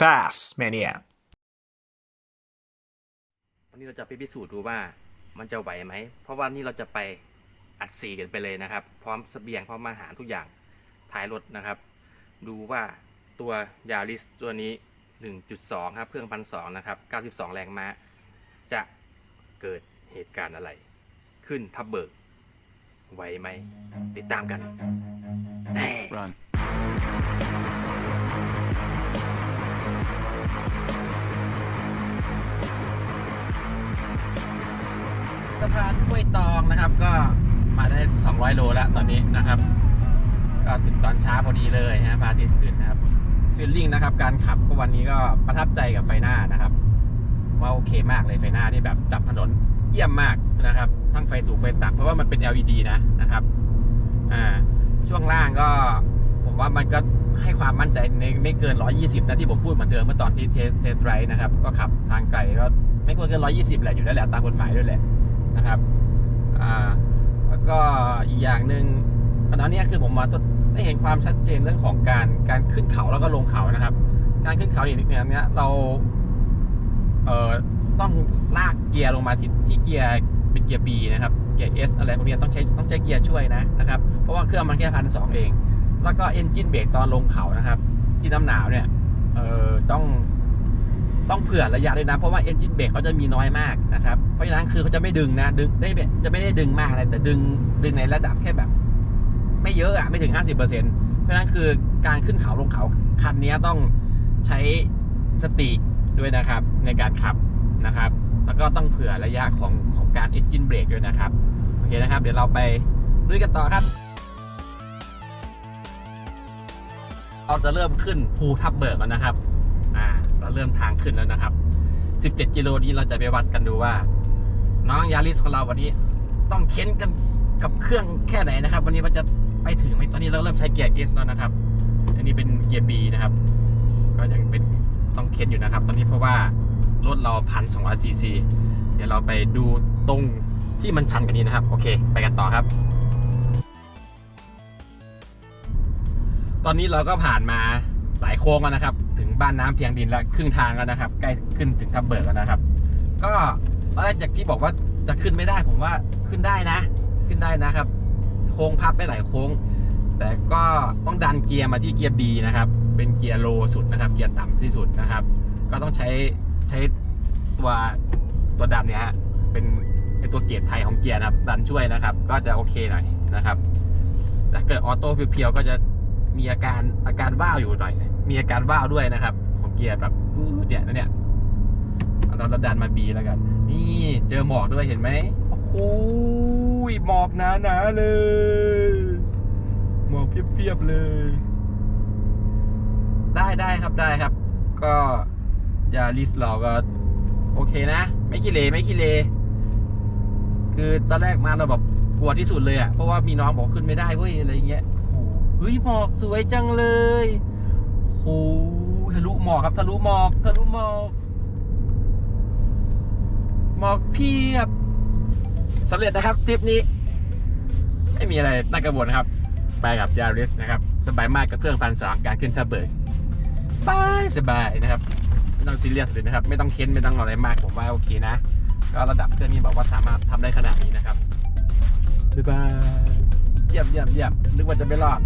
Fast Mania. วันนี้เราจะไปพิสูจน์ดูว่ามันจะไหวไหม เพราะว่านี่เราจะไปอัดสีกันไปเลยนะครับ พร้อมเสบียงพร้อมอาหารทุกอย่างท้ายรถนะครับ ดูว่าตัวยาริสตัวนี้ 1.2 ครับ เครื่องพันสองนะครับ 92 แรงม้า จะเกิดเหตุการณ์อะไร ขึ้นทับเบิกไหวไหม ติดตามกันแน่ Run. สะพานห้วยตองนะครับ ก็มาได้ 200 โลแล้วตอนนี้นะครับ ก็ถึงตอนเช้าพอดีเลยฮะพระอาทิตขึ้นนะครับฟีลลิ่งนะครับ การขับก็วันนี้ก็ประทับใจกับไฟหน้านะครับ ว่าโอเคมากเลยไฟหน้านี่แบบจับถนนเยี่ยมมากนะครับ ทั้งไฟสูงไฟต่ำเพราะว่ามันเป็น LED นะนะครับอ่าช่วงล่างก็ผมว่ามันก็ให้ความมั่นใจในไม่เกิน 120 นะที่ผมพูดเหมือนเดิมเมื่อตอนที่เทสเทสไรนะครับ ก็ขับทางไกลก็ไม่ควรเกิน 120 แหละอยู่ได้แหละตามกฎหมายด้วยแหละ นะครับอ่าแล้วก็อีกอย่างหนึ่งตอนนี้คือผมมาได้เห็นความชัดเจนเรื่องของการการขึ้นเขาแล้วก็ลงเขานะครับ การขึ้นเขาเนี่ยเนี้ยเราเอ่อต้องลากเกียร์ลงมาที่ที่เกียร์เป็นเกียร์ B นะครับ เกียร์ S อะไรพวกนี้ต้องใช้ต้องใช้เกียร์ช่วยนะนะครับ เพราะว่าเครื่องมันแค่พันสองเอง แล้วก็เอนจินเบรกตอนลงเขานะครับ ที่น้ำหนาวเนี่ยเอ่อต้อง ต้องเผื่อระยะเลยนะ เพราะว่าเอนจินเบรกเขาจะมีน้อยมากนะครับ เพราะฉะนั้นคือเขาจะไม่ดึงนะ ดึงได้จะไม่ได้ดึงมากอะไรแต่ดึงดึงในระดับแค่แบบ ไม่เยอะอะไม่ถึง 50%เพราะฉะนั้นคือการขึ้นเขาลงเขาคันนี้ต้องใช้สติด้วยนะครับในการขับนะครับ แล้วก็ต้องเผื่อระยะของของการเอนจินเบรกด้วยนะครับ โอเคนะครับ เดี๋ยวเราไปลุยกันต่อครับ เราจะเริ่มขึ้นภูทับเบิกแล้วนะครับ เราเริ่มทางขึ้นแล้วนะครับ 17 กิโลนี้เราจะไปวัดกันดูว่า น้องยาริสของเราวันนี้ต้องเค้นกันกับเครื่องแค่ไหนนะครับ วันนี้มันจะไปถึงไหมตอนนี้เราเริ่มใช้เกียร์เอสแล้วนะครับ อันนี้เป็นเกียร์บีนะครับ ก็ยังเป็นต้องเค้นอยู่นะครับ ตอนนี้เพราะว่ารถเราพันสองร้อยซีซีเดี๋ยวเราไปดูตรงที่มันชันกว่านี้นะครับ โอเค ไปกันต่อครับ ตอนนี้เราก็ผ่านมาหลายโค้งแล้วนะครับ ถึง บ้านน้ำเพียงดินแล้วครึ่งทางแล้วนะครับ ใกล้ขึ้นถึงทับเบิกแล้วนะครับ ก็ตอนแรกจากที่บอกว่าจะขึ้นไม่ได้ผมว่าขึ้นได้นะ ขึ้นได้นะครับ โค้งพับไปหลายโค้ง แต่ก็ต้องดันเกียร์มาที่เกียร์ B นะครับ เป็นเกียร์โลสุดนะครับ เกียร์ต่ำที่สุดนะครับ ก็ต้องใช้ใช้ตัวตัวดันเนี่ยฮะเป็นเป็นตัวเกียร์ไทยของเกียร์นะครับ ดันช่วยนะครับ ก็จะโอเคหน่อยนะครับแต่เกิดออโต้เพียวๆก็จะมีอาการอาการว้าวอยู่หน่อย มีอาการว้าวด้วยนะครับ ของเกียร์แบบเนี่ยนะเนี่ยเอาเราดันมาบีแล้วกัน นี่เจอหมอกด้วยเห็นไหมโอ้โหมอกหนาๆเลยหมอกเพียบๆเลย ได้ได้ครับได้ครับ ก็ยาลิสเราก็ โอเคนะ ไม่ขี้เลไม่ขี้เลคือตอนแรกมาเราแบบกลัวที่สุดเลยอะ่ะเพราะว่ามีน้องบอกขึ้นไม่ได้เว้ยอะไรเงี้ยโอ้โหเฮ้ยหมอกสวยจังเลย ทะลุหมอกครับทะลุหมอกทะลุหมอกหมอกเพียบสำเร็จนะครับทริปนี้ ไม่มีอะไรน่ากังวลนะครับ ไปกับยาริสนะครับ สบายมากกับเครื่องพันสองการขึ้นทับเบิกสบายสบายนะครับไม่ต้องซีเรียสเลยนะครับ ไม่ต้องเค้นไม่ต้องอะไรมากผมว่าโอเคนะ ก็ระดับเครื่องนี้บอกว่าสามารถทำได้ขนาดนี้นะครับบ๊ายบายเยี่ยมเยี่ยมเยี่ยมนึกว่าจะไม่รอด